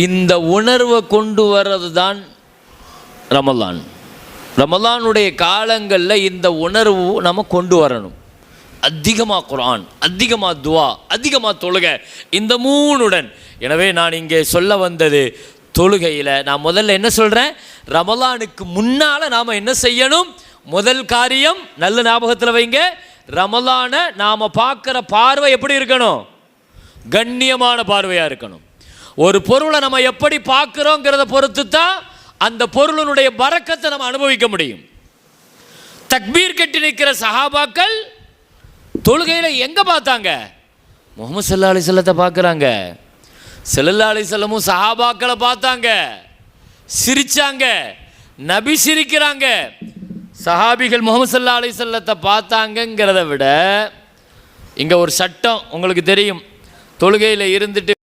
இந்த உணர்வை கொண்டு வர்றது தான் ரமலான். ரமலானுடைய காலங்களில் இந்த உணர்வு நம்ம கொண்டு வரணும். அதிகமாக குரான் அதிகமாக துவா அதிகமாக தொழுகை இந்த மூணுடன். எனவே நான் இங்கே சொல்ல வந்தது தொழுகையில் நான் முதல்ல என்ன சொல்கிறேன் ரமலானுக்கு முன்னால் நாம் என்ன செய்யணும்? முதல் காரியம் நல்ல ஞாபகத்தில் வைங்க. ரமலானை நாம் பார்க்குற பார்வை எப்படி இருக்கணும்? கண்ணியமான பார்வையாக இருக்கணும். ஒரு பொருளை நம்ம எப்படி பார்க்குறோங்கிறத பொறுத்து தான் அந்த பொருளினுடைய பறக்கத்தை நம்ம அனுபவிக்க முடியும். தக்பீர் கட்டி நிற்கிற சஹாபாக்கள் தொழுகையில் எங்கே பார்த்தாங்க? முகமது சல்லா அலி செல்லத்தை பார்க்குறாங்க. செல்லல்லா அலி செல்லமும் சஹாபாக்களை பார்த்தாங்க. சிரிச்சாங்க. நபி சிரிக்கிறாங்க. சஹாபிகள் முகமது சல்லா அலி செல்லத்தை பார்த்தாங்கங்கிறத விட இங்கே ஒரு சட்டம் உங்களுக்கு தெரியும். தொழுகையில் இருந்துட்டு